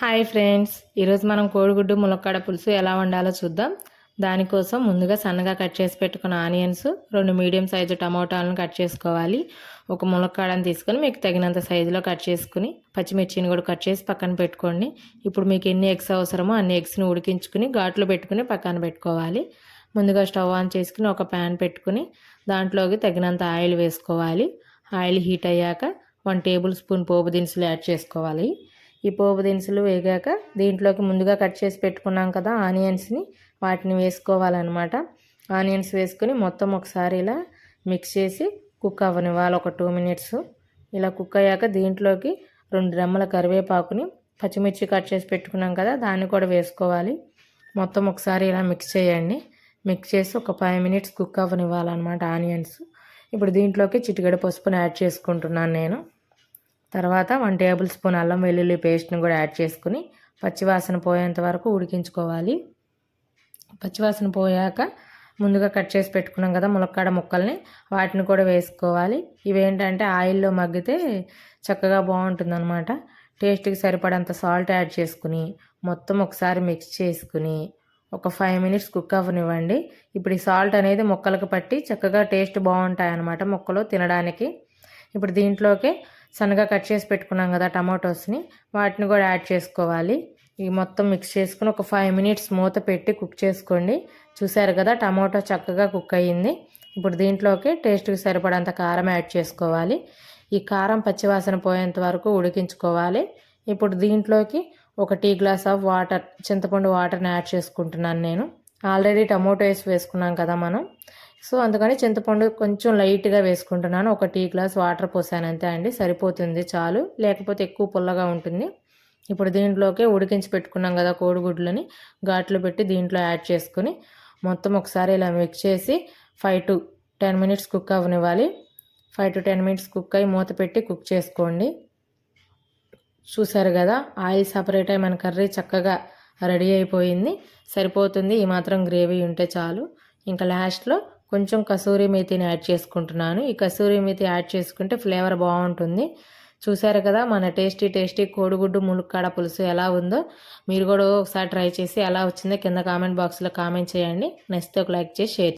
Hi friends ఈరోజు మనం కోడిగుడ్డు ములక్కాడ పులుసు ఎలా వండాలో చూద్దాం. దానికోసం ముందుగా సన్నగా కట్ చేసి పెట్టుకున్న ఆనియన్స్ రెండు మీడియం సైజు టమాటాలను కట్ చేసుకోవాలి. ఒక ములక్కాడని తీసుకొని మీకు తగినంత సైజులో కట్ చేసుకుని పచ్చిమిర్చిని కూడా కట్ చేసి పక్కన పెట్టుకోండి. ఇప్పుడు మీకు ఎన్ని ఎగ్స్ అవసరమో అన్ని ఎగ్స్ని ఉడికించుకుని ఘాట్లు పెట్టుకుని పక్కన పెట్టుకోవాలి. ముందుగా స్టవ్ ఆన్ చేసుకుని ఒక ప్యాన్ పెట్టుకుని దాంట్లోకి తగినంత ఆయిల్ వేసుకోవాలి. ఆయిల్ హీట్ అయ్యాక వన్ టేబుల్ స్పూన్ పోపు దినుసులు యాడ్ చేసుకోవాలి. ఈ పోపు దినుసులు వేగాక దీంట్లోకి ముందుగా కట్ చేసి పెట్టుకున్నాం కదా ఆనియన్స్ని వాటిని వేసుకోవాలన్నమాట. ఆనియన్స్ వేసుకుని మొత్తం ఒకసారి ఇలా మిక్స్ చేసి కుక్ అవ్వనివ్వాలి ఒక టూ మినిట్స్ ఇలా కుక్ అయ్యాక దీంట్లోకి రెండు రెమ్మల కరివేపాకుని పచ్చిమిర్చి కట్ చేసి పెట్టుకున్నాం కదా దాన్ని కూడా వేసుకోవాలి. మొత్తం ఒకసారి ఇలా మిక్స్ చేయండి. మిక్స్ చేసి ఒక ఫైవ్ మినిట్స్ కుక్ అవ్వనివ్వాలన్నమాట ఆనియన్స్. ఇప్పుడు దీంట్లోకి చిటికెడ పసుపుని యాడ్ చేసుకుంటున్నాను నేను. తర్వాత వన్ టేబుల్ స్పూన్ అల్లం వెల్లుల్లి పేస్ట్ని కూడా యాడ్ చేసుకుని పచ్చివాసన పోయేంత వరకు ఉడికించుకోవాలి. పచ్చివాసన పోయాక ముందుగా కట్ చేసి పెట్టుకున్నాం కదా ములక్కాడ ముక్కల్ని వాటిని కూడా వేసుకోవాలి. ఇవేంటంటే ఆయిల్లో మగ్గితే చక్కగా బాగుంటుంది అనమాట టేస్ట్కి సరిపడంత సాల్ట్ యాడ్ చేసుకుని మొత్తం ఒకసారి మిక్స్ చేసుకుని ఒక ఫైవ్ మినిట్స్ కుక్ అవ్వనివ్వండి. ఇప్పుడు ఈ సాల్ట్ అనేది ముక్కలకు పట్టి చక్కగా టేస్ట్ బాగుంటాయి అన్నమాట ముక్కలు తినడానికి. ఇప్పుడు దీంట్లోకి సన్నగా కట్ చేసి పెట్టుకున్నాం కదా టమాటోస్ని వాటిని కూడా యాడ్ చేసుకోవాలి. ఇవి మొత్తం మిక్స్ చేసుకుని ఒక ఫైవ్ మినిట్స్ మూత పెట్టి కుక్ చేసుకోండి. చూసారు కదా టమాటో చక్కగా కుక్ అయ్యింది. ఇప్పుడు దీంట్లోకి టేస్ట్కి సరిపడంత కారం యాడ్ చేసుకోవాలి. ఈ కారం పచ్చివాసన పోయేంత వరకు ఉడికించుకోవాలి. ఇప్పుడు దీంట్లోకి ఒక టీ గ్లాస్ ఆఫ్ వాటర్ చింతపండు వాటర్ని యాడ్ చేసుకుంటున్నాను నేను. ఆల్రెడీ టమోటో వేసి వేసుకున్నాం కదా మనం. సో అందుకని చింతపండు కొంచెం లైట్గా వేసుకుంటున్నాను. ఒక టీ గ్లాస్ వాటర్ పోసాను అంతే అండి. సరిపోతుంది చాలు. లేకపోతే ఎక్కువ పుల్లగా ఉంటుంది. ఇప్పుడు దీంట్లోకే ఉడికించి పెట్టుకున్నాం కదా కోడిగుడ్లని. ఘాట్లు పెట్టి దీంట్లో యాడ్ చేసుకుని మొత్తం ఒకసారి ఇలా మిక్స్ చేసి five to ten minutes cook అవ్వనివ్వాలి. Five to ten minutes cook అయ్యి మూత పెట్టి కుక్ చేసుకోండి. చూసారు కదా ఆయిల్ సపరేట్ అయ్యి మన కర్రీ చక్కగా రెడీ అయిపోయింది. సరిపోతుంది. ఈ మాత్రం గ్రేవీ ఉంటే చాలు. ఇంకా లాస్ట్లో కొంచెం కసూరి మేతిని యాడ్ చేసుకుంటున్నాను. ఈ కసూరి మేతి యాడ్ చేసుకుంటే ఫ్లేవర్ బాగుంటుంది. చూసారు కదా మన టేస్టీ టేస్టీ కోడిగుడ్డు ములుక్కాడ పులుసు ఎలా ఉందో మీరు కూడా ఒకసారి ట్రై చేసి ఎలా వచ్చిందో కింద కామెంట్ బాక్స్లో కామెంట్ చేయండి. నెక్స్ట్ ఒక లైక్ చేసి షేర్